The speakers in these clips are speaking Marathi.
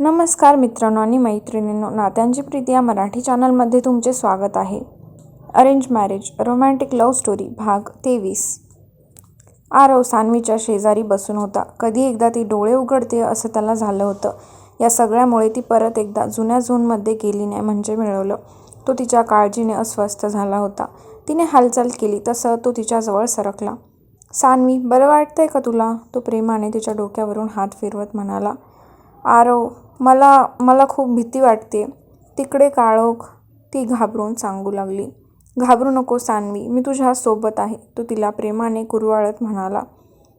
नमस्कार मित्रांनो आणि मैत्रिणींनो नात्यांची प्रीती या मराठी चॅनलमध्ये तुमचे स्वागत आहे. Arrange marriage romantic love story भाग तेवीस. आरव सानवीच्या शेजारी बसून होता. कधी एकदा ती डोळे उघडते असं त्याला झालं होतं. या सगळ्यामुळे ती परत एकदा जुन्या झोनमध्ये गेली नाही म्हणजे मिळवलं. तो तिच्या काळजीने अस्वस्थ झाला होता. तिने हालचाल केली तसं तो तिच्याजवळ सरकला. सानवी बरं वाटतंय का तुला? तो प्रेमाने तिच्या डोक्यावरून हात फिरवत म्हणाला. आरव मला मला खूप भीती वाटते. तिकडे काळोख ती घाबरून सांगू लागली. घाबरू नको सान्वी मी तुझ्या सोबत आहे. तो तिला प्रेमाने कुरवाळत म्हणाला.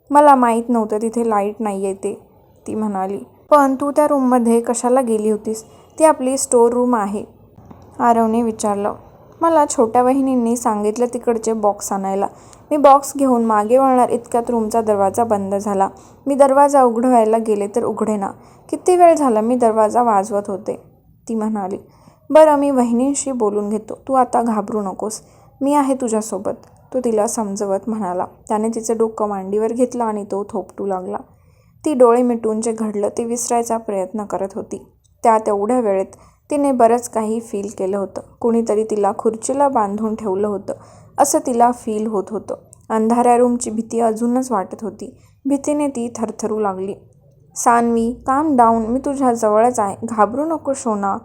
मला माहीत नव्हतं तिथे लाइट नाही येते ती म्हणाली. पण तू त्या रूममध्ये कशाला गेली होतीस? ती आपली स्टोर रूम आहे आरवने विचारलं. मला छोट्या वहिनींनी सांगितलं तिकडचे बॉक्स आणायला. मी बॉक्स घेऊन मागे वळणार इतक्यात रूमचा दरवाजा बंद झाला. मी दरवाजा उघडवायला गेले तर उघडेना. किती वेळ झाला मी दरवाजा वाजवत होते? ती म्हणाली. बरं मी वहिनींशी बोलून घेतो. तू आता घाबरू नकोस. मी आहे तुझ्यासोबत. तो तिला समजवत म्हणाला. त्याने तिचं डोकं मांडीवर घेतलं आणि तो थोपटू लागला. ती डोळे मिटून जे घडलं ते विसरायचा प्रयत्न करत होती. त्या तेवढ्या वेळेत तिने बरंच काही फील केलं होतं. कुणीतरी तिला खुर्चीला बांधून ठेवलं होतं. असं तिला फील होत होतं. अंधाऱ्या रूमची भीती अजूनच वाटत होती. भीतीने ती थरथरू लागली. सान्वी काम डाऊन मी तुझ्या जवळच आहे. घाबरू नको शोना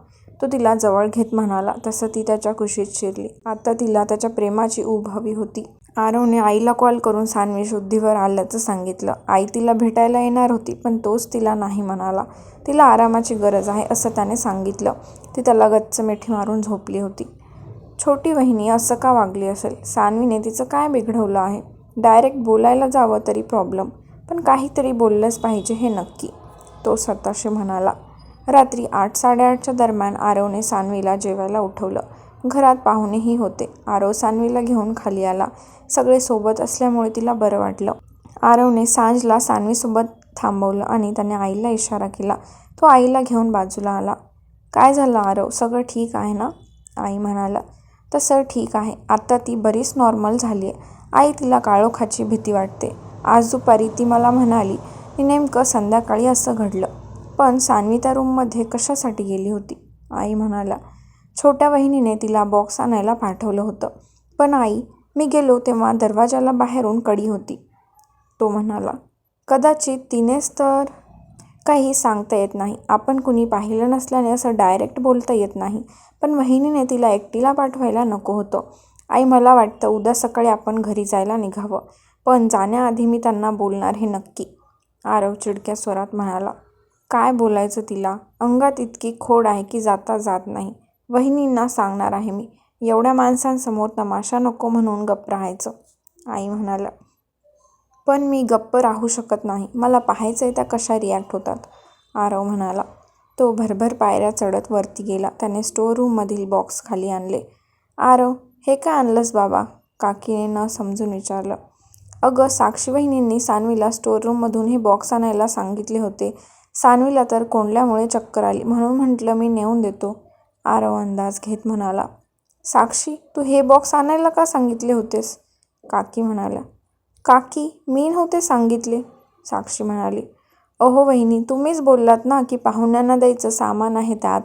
तो तिला जवळ घेत म्हणाला. तसं ती त्याच्या कुशीत शिरली. आता तिला त्याच्या प्रेमाची ऊब हवी होती. आरवने आईला कॉल करून सान्वी शुद्धीवर आल्याचं सांगितलं. आई तिला भेटायला येणार होती पण तोच तिला नाही म्हणाला. तिला आरामाची गरज आहे असं त्याने सांगितलं. ती त्याला गच्च मिठी मारून झोपली होती. छोटी वहिनी असं का वागली असेल? सानवीने तिचं काय बिघडवलं आहे? डायरेक्ट बोलायला जावं तरी प्रॉब्लेम पण काहीतरी बोललंच पाहिजे हे नक्की तो सताशे म्हणाला. रात्री आठ साडेआठच्या दरम्यान आरवने सानवीला जेवायला उठवलं. घरात पाहुणेही होते. आरव सानवीला घेऊन खाली आला. सगळे सोबत असल्यामुळे तिला बरं वाटलं. आरवने सांजला सानवीसोबत थांबवलं आणि त्याने आईला इशारा केला. तो आईला घेऊन बाजूला आला. काय झालं आरव? सगळं ठीक आहे ना? आई म्हणाला. तसं ठीक आहे. आता ती बरीच नॉर्मल झाली आहे. आई तिला काळोखाची भीती वाटते. आज दुपारी ती मला म्हणाली की नेमकं संध्याकाळी असं घडलं. पण सान्वी त्या रूममध्ये कशासाठी गेली होती? आई म्हणाला. छोट्या बहिणीने तिला बॉक्स आणायला पाठवलं होतं. पण आई मी गेलो तेव्हा दरवाजाला बाहेरून कडी होती. तो म्हणाला. कदाचित तिनेच तर काही सांगता येत नाही. आपण कुणी पाहिलं नसल्याने असं डायरेक्ट बोलता येत नाही. पण वहिनीने तिला एकटीला पाठवायला नको होतं. आई मला वाटतं उद्या सकाळी आपण घरी जायला निघावं. पण जाण्याआधी मी त्यांना बोलणार हे नक्की. आरव चिडक्या स्वरात म्हणाला. काय बोलायचं तिला? अंगात इतकी खोड आहे की जाता जात नाही. वहिनींना सांगणार आहे मी. एवढ्या माणसांसमोर तमाशा नको म्हणून गप्प राहायचं. आई म्हणाला पण मी गप्प राहू शकत नाही. मला पाहायचं आहे त्या कशा रिॲक्ट होतात. आरव म्हणाला. तो भरभर पायऱ्या चढत वरती गेला. त्याने स्टोअर रूममधील बॉक्स खाली आणले. आरव हे काय आणलंस बाबा? काकीने न समजून विचारलं. अगं साक्षी वहिनींनी सान्वीला स्टोअर रूममधून हे बॉक्स आणायला सांगितले होते. सान्वीला तर कोंडल्यामुळे चक्कर आली. म्हणून म्हटलं मी नेऊन देतो. आरव अंदाज घेत म्हणाला. साक्षी तू हे बॉक्स आणायला का सांगितले होतेस? काकी म्हणाल्या. काकी मी नव्हते सांगितले साक्षी म्हणाली. अहो वहिनी तुम्हीच बोललात ना की पाहुण्यांना द्यायचं सामान आहे त्यात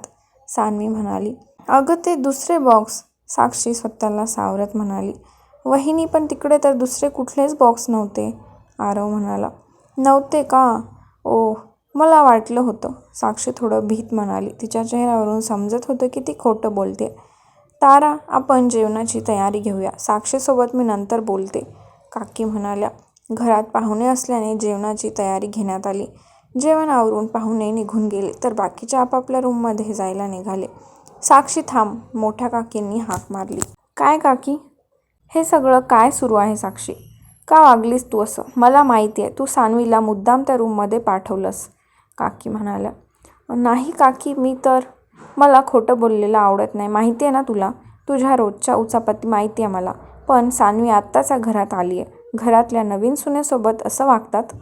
सानवी म्हणाली. अगं ते दुसरे बॉक्स साक्षी स्वतःला सावरत म्हणाली. वहिनी पण तिकडे तर दुसरे कुठलेच बॉक्स नव्हते आरव म्हणाला. नव्हते का? ओ मला वाटलं होतं साक्षी थोडं भीत म्हणाली. तिच्या चेहऱ्यावरून समजत होतं की ती खोटं बोलते. तारा आपण जेवणाची तयारी घेऊया साक्षीसोबत मी नंतर बोलते. काकी म्हणाल्या घरात पाहुणे असल्याने जेवणाची तयारी घेण्यात आली. जेवण आवरून पाहुणे निघून गेले तर बाकीच्या आपापल्या रूममध्ये जायला निघाले. साक्षी थांब मोठ्या काकींनी हाक मारली. काय काकी? हे सगळं काय सुरू आहे साक्षी? का वागलीस तू असं? मला माहिती आहे तू सानवीला मुद्दाम त्या रूममध्ये पाठवलंस काकी म्हणाल्या. नाही काकी मी तर मला खोटं बोललेलं आवडत नाही. माहिती आहे ना तुला? तुझ्या रोजच्या उचापती माहिती आहे मला. पण सानवी आत्ताच्या घरात आली आहे घरातल्या नवीन सुनेसोबत असं वागतात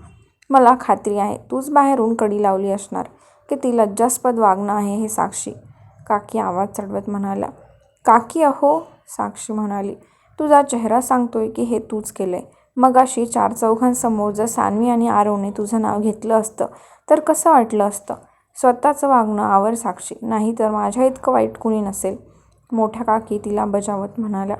मला खात्री आहे तूच बाहेरून कडी लावली असणार. की ती लज्जास्पद वागणं आहे हे साक्षी. काकी आवाज चढवत म्हणाला. काकी अहो साक्षी म्हणाली तुझा चेहरा सांगतोय की हे तूच केलंय. मगाशी चार चौघांसमोर जर सानवी आणि आरवने तुझं नाव घेतलं असतं तर कसं वाटलं असतं? स्वतःचं वागणं आवर साक्षी. नाही तर माझ्या इतकं वाईट कुणी नसेल. मोठ्या काकी तिला बजावत म्हणाल्या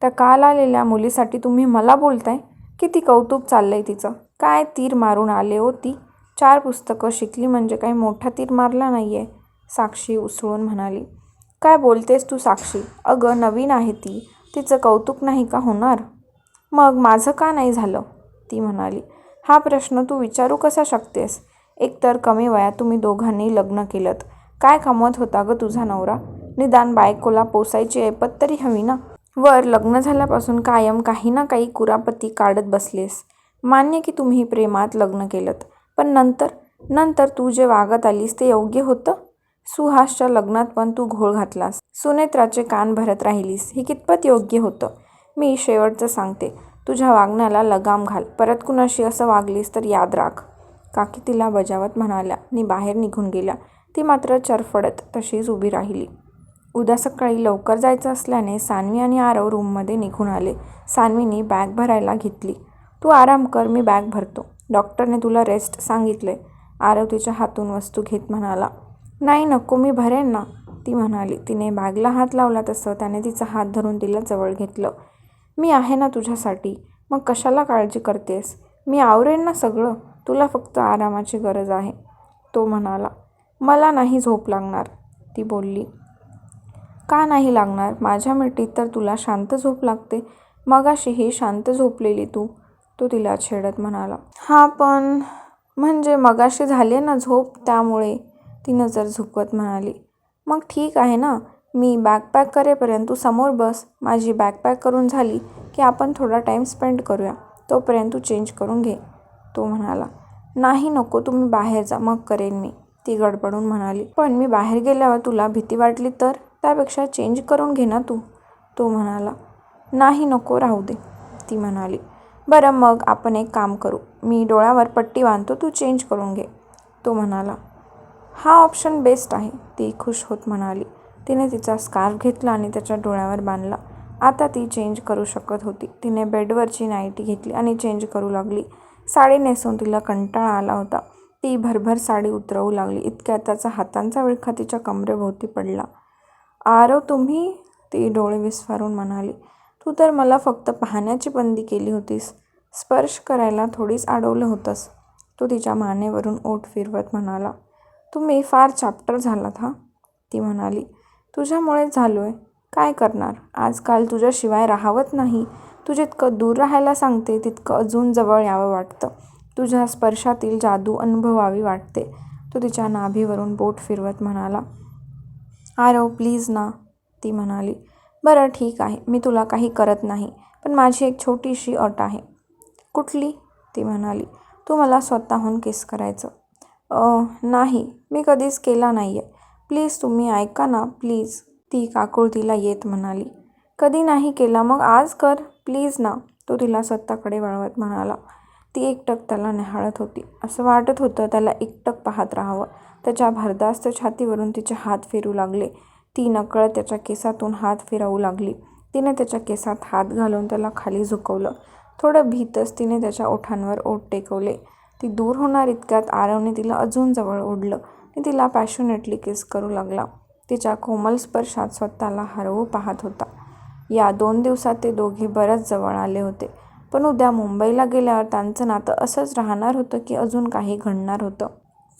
त्या काल आलेल्या मुलीसाठी तुम्ही मला बोलताय? किती कौतुक चाललंय तिचं. काय तीर मारून आले हो ती. चार पुस्तकं शिकली म्हणजे काही मोठा तीर मारला नाही आहे साक्षी उसळून म्हणाली. काय बोलतेस तू साक्षी? अगं नवीन आहे ती. तिचं कौतुक नाही का होणार? मग माझं का नाही झालं? ती म्हणाली. हा प्रश्न तू विचारू कसा शकतेस? एकतर कमी वयात तुम्ही दोघांनी लग्न केलं काय कमवत होता गं तुझा नवरा? निदान बायकोला पोसायची ऐपत तरी हवी ना? वर लग्न झाल्यापासून कायम काही ना काही कुरापती काढत बसलेस. मान्य की तुम्ही प्रेमात लग्न केलं पण नंतर नंतर तू जे वागत आलीस ते योग्य होतं? सुहासच्या लग्नात पण तू घोळ घातलास. सुनेत्राचे कान भरत राहिलीस. हे कितपत योग्य होतं? मी शेवटचं सांगते. तुझ्या वागण्याला लगाम घाल. परत कुणाशी असं वागलीस तर याद राख. काकी तिला बजावत म्हणाल्या. आणि बाहेर निघून गेल्या. ती मात्र चरफडत तशीच उभी राहिली. उद्या सकाळी लवकर जायचं असल्याने सान्वी आणि आरव रूममध्ये निघून आले. सान्वीने बॅग भरायला घेतली. तू आराम कर मी बॅग भरतो. डॉक्टरने तुला रेस्ट सांगितले आरव तिच्या हातून वस्तू घेत म्हणाला. नाही नको मी भरेन ना. ती म्हणाली. तिने बॅगला हात लावला तसं त्याने तिचा हात धरून तिला जवळ घेतलं. मी आहे ना तुझ्यासाठी. मग कशाला काळजी करतेस? मी आवरेन ना सगळं. तुला फक्त आरामाची गरज आहे. तो म्हणाला. मला नाही झोप लागणार. ती बोलली. का नाही लागणार? माझ्या मिठीत तर तुला शांत झोप लागते. मगाशीही शांत झोपलेली तू. तो तिला छेडत म्हणाला. हा पण म्हणजे मगाशी झाले ना झोप त्यामुळे ती नजर झुकवत म्हणाली. मग ठीक आहे ना? मी बॅग पॅक करेपर्यंत तू समोर बस. माझी बॅकपॅक करून झाली की आपण थोडा टाईम स्पेंड करूया. तोपर्यंत तू चेंज करून घे तो म्हणाला. नाही नको तुम्ही बाहेर जा. मग करेन मी ती गडबडून म्हणाली. पण मी बाहेर गेल्यावर तुला भीती वाटली तर? त्यापेक्षा चेंज करून घे ना तू. तो म्हणाला नाही नको राहू दे. ती म्हणाली बरं मग आपण एक काम करू. मी डोळ्यावर पट्टी बांधतो तू चेंज करून घे. तो म्हणाला हा ऑप्शन बेस्ट आहे. ती खुश होत म्हणाली. तिने तिचा स्कार्फ घेतला आणि त्याच्या डोळ्यावर बांधला. आता ती चेंज करू शकत होती. तिने बेडवरची नाईटी घेतली आणि चेंज करू लागली. साडी नेसून तिला कंटाळा आला होता. ती भरभर साडी उतरवू लागली. इतक्यात त्याचा हातांचा विळखा तिच्या कमरेभोवती पडला. आरव तुम्ही? ती डोळे विस्फारून म्हणाली. तू तर मला फक्त पाहण्याची बंदी केली होतीस. स्पर्श करायला थोडीच अडवलं होतंस. तो तिच्या मानेवरून ओठ फिरवत म्हणाला. तुम्ही फार चाप्टर झालात हा? ती म्हणाली. तुझ्यामुळेच झालो आहे काय करणार? आजकाल तुझ्याशिवाय राहावत नाही. तू जितकं दूर राहायला सांगते तितकं अजून जवळ यावं वाटतं. तुझ्या स्पर्शातील जादू अनुभवावी वाटते. तो तिच्या नाभीवरून बोट फिरवत म्हणाला. आरव प्लीज ना ती म्हणाली. बरं ठीक आहे. मी तुला काही करत नाही पण माझी एक छोटीशी अट आहे. कुठली? ती म्हणाली. तू मला स्वतःहून किस करायचं. नाही. मी कधीच केला नाही आहे प्लीज तुम्ही ऐका ना प्लीज. ती काकुळतीला येत म्हणाली. कधी नाही केला मग आज कर. प्लीज ना तो तिला स्वतःकडे वळवत म्हणाला. ती एकटक त्याला निहाळत होती. असं वाटत होतं त्याला एकटक पाहत राहावं. त्याच्या भरदास्त छातीवरून तिचे हात फिरू लागले. ती नकळत त्याच्या केसातून हात फिरवू लागली. तिने त्याच्या केसात हात घालून त्याला खाली झुकवलं. थोडं भीतच तिने त्याच्या ओठांवर ओठ टेकवले. ती दूर होणार इतक्यात आरवने तिला अजून जवळ ओढलं. आणि तिला पॅशनेटली किस करू लागला. तिच्या कोमल स्पर्शात स्वतःला हरवू पाहत होता. या दोन दिवसात ते दोघे बरंच जवळ आले होते. पण उद्या मुंबईला गेल्यावर त्यांचं नातं असंच राहणार होतं की अजून काही घडणार होतं?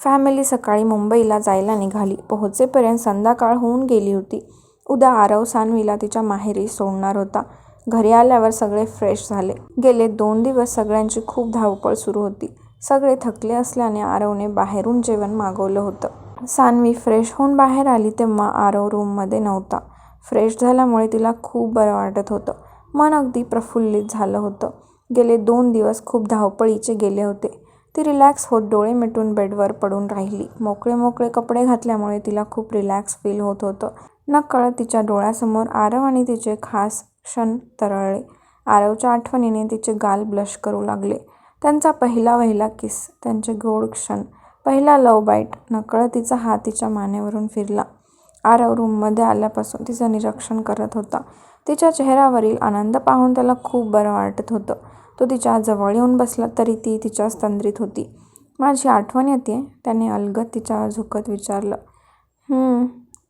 फॅमिली सकाळी मुंबईला जायला निघाली. पोहोचेपर्यंत संध्याकाळ होऊन गेली होती. उद्या आरव सानवीला तिच्या माहेरी सोडणार होता. घरी आल्यावर सगळे फ्रेश झाले. गेले दोन दिवस सगळ्यांची खूप धावपळ सुरू होती. सगळे थकले असल्याने आरवने बाहेरून जेवण मागवलं होतं. सानवी फ्रेश होऊन बाहेर आली तेव्हा आरव रूममध्ये नव्हता. फ्रेश झाल्यामुळे तिला खूप बरं वाटत होतं. मन अगदी प्रफुल्लित झालं होतं. गेले दोन दिवस खूप धावपळीचे गेले होते. ती रिलॅक्स होत डोळे मिटून बेडवर पडून राहिली. मोकळे मोकळे कपडे घातल्यामुळे तिला खूप रिलॅक्स फील होत होतं. नकळत तिच्या डोळ्यासमोर आरव आणि तिचे खास क्षण तरळले. आरवच्या आठवणीने तिचे गाल ब्लश करू लागले. त्यांचा पहिला वहिला किस त्यांचे गोड क्षण. पहिला लव बाईट नकळत तिचा हात तिच्या मानेवरून फिरला. आरव रूममध्ये आल्यापासून तिचं निरीक्षण करत होता. तिच्या चेहऱ्यावरील आनंद पाहून त्याला खूप बरं वाटत होतं. तो तिच्या जवळ येऊन बसला तरी ती तिच्या तंद्रीत होती माझी आठवण येते त्याने अलगद तिच्या झुकत विचारलं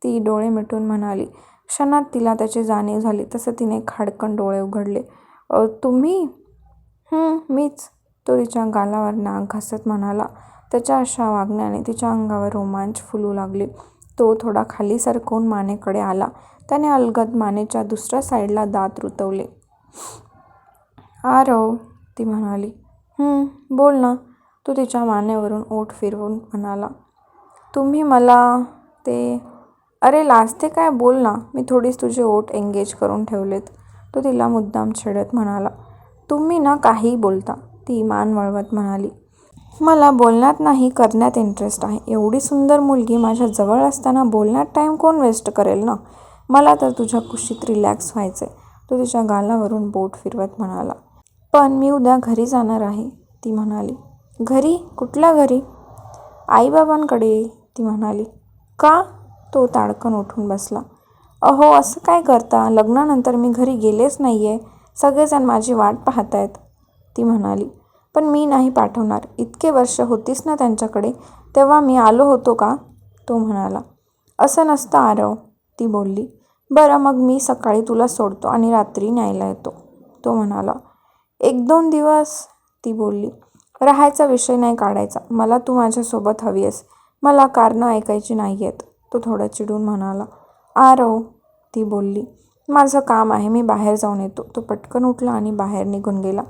ती डोळे मिटून म्हणाली. क्षणात तिला त्याची जाणीव झाली तसं तिने खाडकन डोळे उघडले. तुम्ही? मीच. तो तिच्या गालावर नाक घासत म्हणाला. त्याच्या अशा वागण्याने तिच्या अंगावर रोमांच फुलू लागले. तो थोडा खाली सरकवून मानेकडे आला. त्याने अलगद मानेच्या दुसऱ्या साईडला दात रुतवले. "आरव," ती म्हणाली. बोल ना. तो तिच्या मानेवरून ओठ फिरवून म्हणाला. "तुम्ही मला ते अरे लाजते काय बोल ना. मी थोडीच तुझे ओठ एंगेज करून ठेवलेत. तो तिला मुद्दाम छेडत म्हणाला. "तुम्ही ना काहीही बोलता. ती मान वळवत म्हणाली. "मला बोलण्यात नाही करण्यात इंटरेस्ट आहे. एवढी सुंदर मुलगी माझ्या जवळ असताना बोलण्यात टाईम कोण वेस्ट करेल ना? मला तर तुझ्या कुशीत रिलॅक्स व्हायचंय. तो तिच्या गालावरून बोट फिरवत म्हणाला. "पण मी उद्या घरी जाणार आहे," ती म्हणाली. "घरी? कुठल्या घरी? आईबाबांकडे ती म्हणाली. "का? तो ताडकन उठून बसला. "अहो असं काय करता? लग्नानंतर मी घरी गेलेच नाही आहे सगळेजण माझी वाट पाहत आहेत ती म्हणाली. "पण मी नाही पाठवणार. इतके वर्ष होतीस ना त्यांच्याकडे तेव्हा मी आलो होतो का? तो म्हणाला. "असं नसतं आरव," ती बोलली. "बरं मग मी सकाळी तुला सोडतो आणि रात्री न्यायला येतो," तो म्हणाला. "एक-दोन दिवस," ती बोलली. "राहायचा विषय नाही काढायचा. मला तू माझ्यासोबत हवी आहेस मला कारणं ऐकायची नाही आहेत तो थोडा चिडून म्हणाला. "आरव," ती बोलली. "माझं काम आहे. मी बाहेर जाऊन येतो. तो पटकन उठला आणि बाहेर निघून गेला.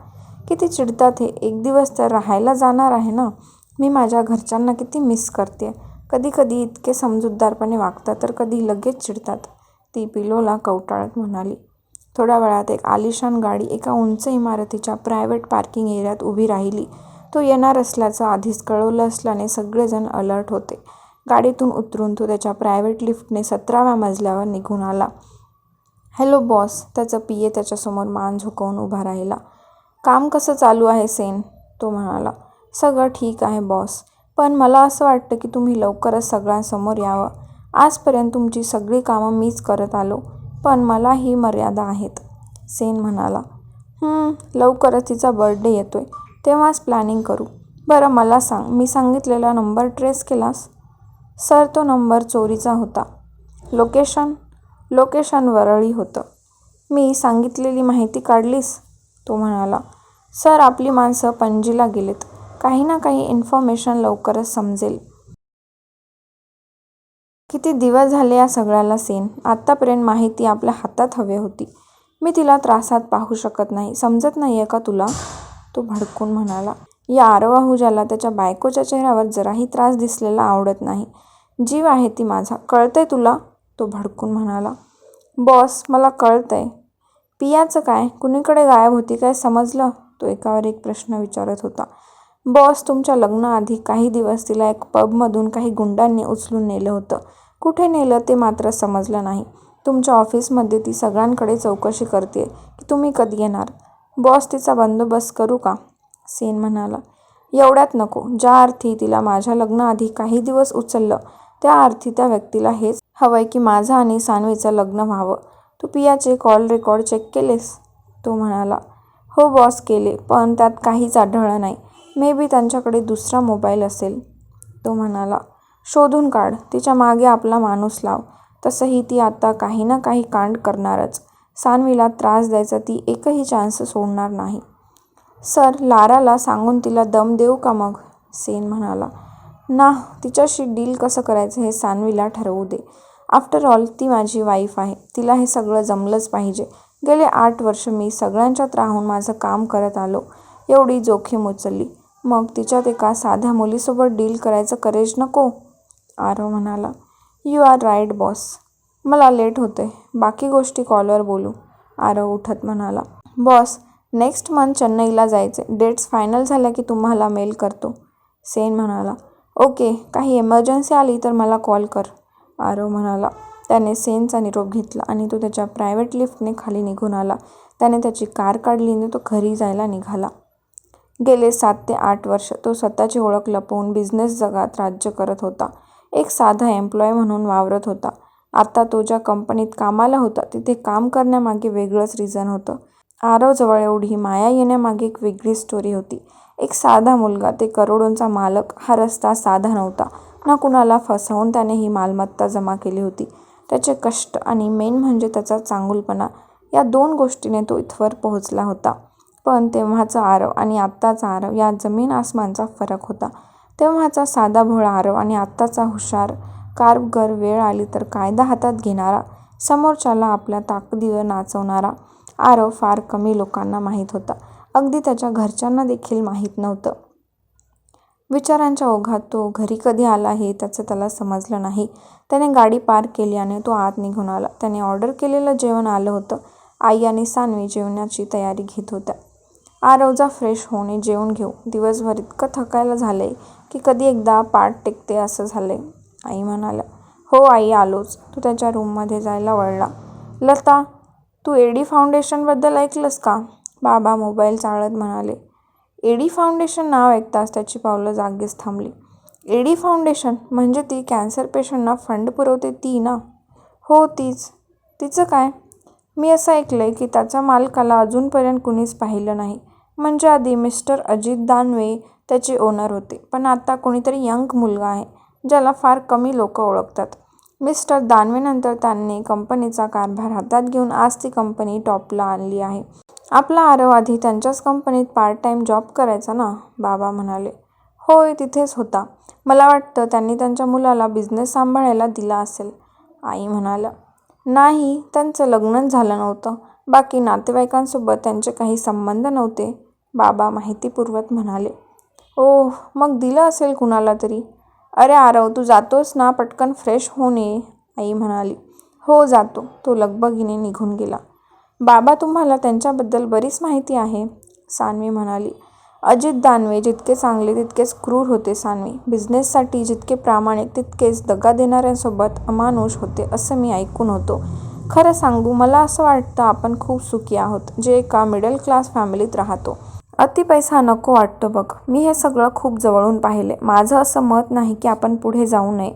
किती चिडतात हे. एक दिवस तर राहायला जाणार आहे ना? मी माझ्या घरच्यांना किती मिस करते कधी कधी इतके समजूतदारपणे वागतात तर कधी लगेच चिडतात, ती पिलोला कवटाळत म्हणाली. थोड्या वेळात एक आलिशान गाडी एका उंच इमारतीच्या प्रायव्हेट पार्किंग एरियात उभी राहिली. तो येणार असल्याचं आधीच कळवलं असल्याने सगळेजण अलर्ट होते. गाडीतून उतरून तो त्याच्या प्रायव्हेट लिफ्टने सतराव्या मजल्यावर निघून आला. "हॅलो बॉस," त्याचा पीए त्याच्यासमोर मान झुकवून उभा राहिला. "काम कसं चालू आहे सेन," तो म्हणाला. "सगळं ठीक आहे बॉस. पण मला असं वाटतं की तुम्ही लवकरच सगळ्यांसमोर यावं. आजपर्यंत तुमची सगळी कामं मीच करत आलो. पण मलाही मर्यादा आहेत," सेन म्हणाला. लवकरच तिचा बर्थडे येतोय. तेव्हाच प्लॅनिंग करू. बरं मला सांग, मी सांगितलेला नंबर ट्रेस केलास? "सर तो नंबर चोरीचा होता." "लोकेशन?" "लोकेशन वरळी होतं." "मी सांगितलेली माहिती काढलीस?" तो म्हणाला. "सर आपली माणसं पणजीला गेलेत. काही ना काही इन्फॉर्मेशन लवकरच समजेल." "किती दिवस झाले या सगळ्याला सेन. आत्तापर्यंत माहिती आपल्या हातात हवी होती. मी तिला त्रासात पाहू शकत नाही. समजत नाहीये का तुला? तो भडकून म्हणाला. या आरव ज्याला त्याच्या बायकोच्या चेहऱ्यावर जराही त्रास दिसलेला आवडत नाही. जीव आहे ती माझा. कळतंय तुला? तो भडकून म्हणाला. "बॉस मला कळतंय. पियाचं काय? कुणीकडे गायब होती काय समजलं? तो एकावर एक प्रश्न विचारत होता. "बॉस तुमच्या लग्नाआधी काही दिवस तिला एक पबमधून काही गुंडांनी उचलून नेलं होतं. कुठे नेलं ते मात्र समजलं नाही. तुमच्या ऑफिसमध्ये ती सगळ्यांकडे चौकशी करतेय की तुम्ही कधी येणार." "बॉस तिचा बंदोबस्त करू का?" सेन म्हणाला. "एवढ्यात नको. ज्या अर्थी तिला माझ्या लग्नाआधी काही दिवस उचललं त्या अर्थी त्या व्यक्तीला हेच हवंय की माझं आणि सान्वीचं लग्न व्हावं." "तू पियाचे कॉल रेकॉर्ड चेक केलेस?" तो म्हणाला. "हो बॉस केले. पण त्यात काहीच आढळलं नाही. मे बी त्यांच्याकडे दुसरा मोबाईल असेल," तो म्हणाला. "शोधून काढ. तिच्यामागे आपला माणूस लाव. तसंही ती आता काही ना काही कांड करणारच. सान्वीला त्रास द्यायचा ती एकही चान्स सोडणार नाही." "सर लाराला सांगून तिला दम देऊ का मग?" सेन म्हणाला. ना तिच्याशी डील कसं करायचं हे सान्वीला ठरवू दे. आफ्टर ऑल ती माझी वाईफ आहे. तिला हे सगळं जमलंच पाहिजे. गेले आठ वर्ष मी सगळ्यांच्यात राहून माझं काम करत आलो. एवढी जोखीम उचलली. मग तिच्यात एका साध्या मुलीसोबत डील करायचं करेज नको?" आरव म्हणाला. "You are right boss. मला लेट होते बाकी गोष्टी कॉलवर बोलू," आरव उठत म्हणाला. "बॉस नेक्स्ट मंथ चेन्नईला जायचे डेट्स फायनल झाल्या की तुम्हाला मेल करतो," सेन म्हणाला. "ओके. काही इमर्जन्सी आली तर मला कॉल कर," आरव म्हणाला. त्याने सेनचा निरोप घेतला आणि तो त्याच्या प्रायव्हेट लिफ्टने खाली निघून आला. त्याने त्याची कार काढली आणि तो घरी जायला निघाला. गेले सात ते आठ वर्ष तो स्वतःची ओळख लपवून बिझनेस जगात राज्य करत होता. एक साधा एम्प्लॉय म्हणून वावरत होता. आता तो ज्या कंपनीत कामाला होता तिथे काम करण्यामागे वेगळंच रिझन होतं. आरवजवळ एवढी माया येण्यामागे एक वेगळीच स्टोरी होती. एक साधा मुलगा ते करोडोंचा मालक हा रस्ता साधा नव्हता ना कुणाला फसवून त्याने ही मालमत्ता जमा केली होती त्याचे कष्ट आणि मेन म्हणजे त्याचा चांगुलपणा या दोन गोष्टीने तो इथवर पोहोचला होता पण तेव्हाचा आरव आणि आत्ताचा आरव या जमीन आसमानचा फरक होता. तेव्हाचा साधा भोळा आरव आणि आत्ताचा हुशार कारगर वेळ आली तर कायदा हातात घेणारा समोरच्याला आपल्या ताकदीवर नाचवणारा आरव फार कमी लोकांना माहीत होता. अगदी त्याच्या घरच्यांना देखील माहीत नव्हतं. विचारांच्या ओघात तो घरी कधी आला हे त्याचं त्याला समजलं नाही. त्याने गाडी पार्क केली आणि तो आत निघून आला. त्याने ऑर्डर केलेलं जेवण आलं होतं. आई आणि सानवी जेवणाची तयारी घेत होत्या. आरवजा फ्रेश होणे जेवून घेऊ. दिवसभर इतकं थकायला झालंय की कधी एकदा पाठ टेकते असं झालंय. आई म्हणाल्या हो आई आलोच. तू त्याच्या रूममध्ये जायला वळला. लता तू एडी फाउंडेशनबद्दल ऐकलंस का? बाबा मोबाईल चाळत म्हणाले एडी फाउंडेशन नाव ऐकताच त्याची पावलं जागेच थांबली. एडी फाउंडेशन म्हणजे ती कॅन्सर पेशंटना फंड पुरवते ती ना? हो तीच. तिचं काय? मी असं ऐकलं आहे की त्याचा मालकाला अजूनपर्यंत कुणीच पाहिलं नाही. म्हणजे आधी मिस्टर अजित दानवे त्याचे ओनर होते. पण आता कोणीतरी यंग मुलगा आहे ज्याला फार कमी लोक ओळखतात. मिस्टर दानवेनंतर त्यांनी कंपनीचा कारभार हातात घेऊन आज ती कंपनी टॉपला आणली आहे. आपला आरव आधी त्यांच्याच कंपनीत पार्ट टाईम जॉब करायचा ना बाबा म्हणाले. होय तिथेच होता. मला वाटतं त्यांनी त्यांच्या मुलाला बिझनेस सांभाळायला दिला असेल आई म्हणाल्या. नाही त्यांचं लग्नच झालं नव्हतं. बाकी नातेवाईकांसोबत त्यांचे काही संबंध नव्हते. बाबा माहितीपूर्वक म्हणाले ओह मग दिलं असेल कुणाला तरी? अरे आरव तू जातोस ना पटकन फ्रेश होऊन ये आई म्हणाली. हो जातो. तो लगबगीने निघून गेला. बाबा तुम्हाला त्यांच्याबद्दल बरीच माहिती आहे सान्वी म्हणाली. अजित दानवे जितके चांगले तितकेच क्रूर होते सान्वी. बिझनेससाठी जितके प्रामाणिक तितकेच दगा देणाऱ्यांसोबत अमानुष होते असं मी ऐकून होतो. खरं सांगू मला असं वाटतं आपण खूप सुखी आहोत जे एका मिडल क्लास फॅमिलीत राहतो. अति पैसा नको वाटतो बघ. मी हे सगळं खूप जवळून पाहिले. माझं असं मत नाही की आपण पुढे जाऊ नये.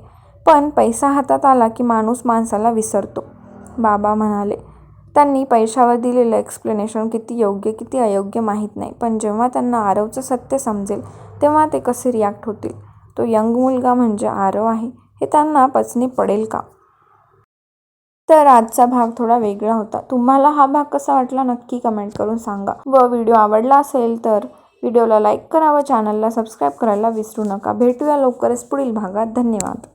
पण पैसा हातात आला की माणूस माणसाला विसरतो. बाबा म्हणाले त्यांनी पैशावर दिलेलं एक्सप्लेनेशन किती योग्य किती अयोग्य माहीत नाही. पण जेव्हा त्यांना आरवचं सत्य समजेल तेव्हा ते कसे रिॲक्ट होतील? तो यंग मुलगा म्हणजे आरव आहे. हे त्यांना पचनी पडेल का? तर आजचा भाग थोडा वेगळा होता. तुम्हाला हा भाग कसा वाटला नक्की कमेंट करून सांगा. व व्हिडिओ आवडला असेल तर व्हिडिओला लाईक करा व चॅनलला सबस्क्राईब करायला विसरू नका. भेटूया लवकरच पुढील भागात. धन्यवाद.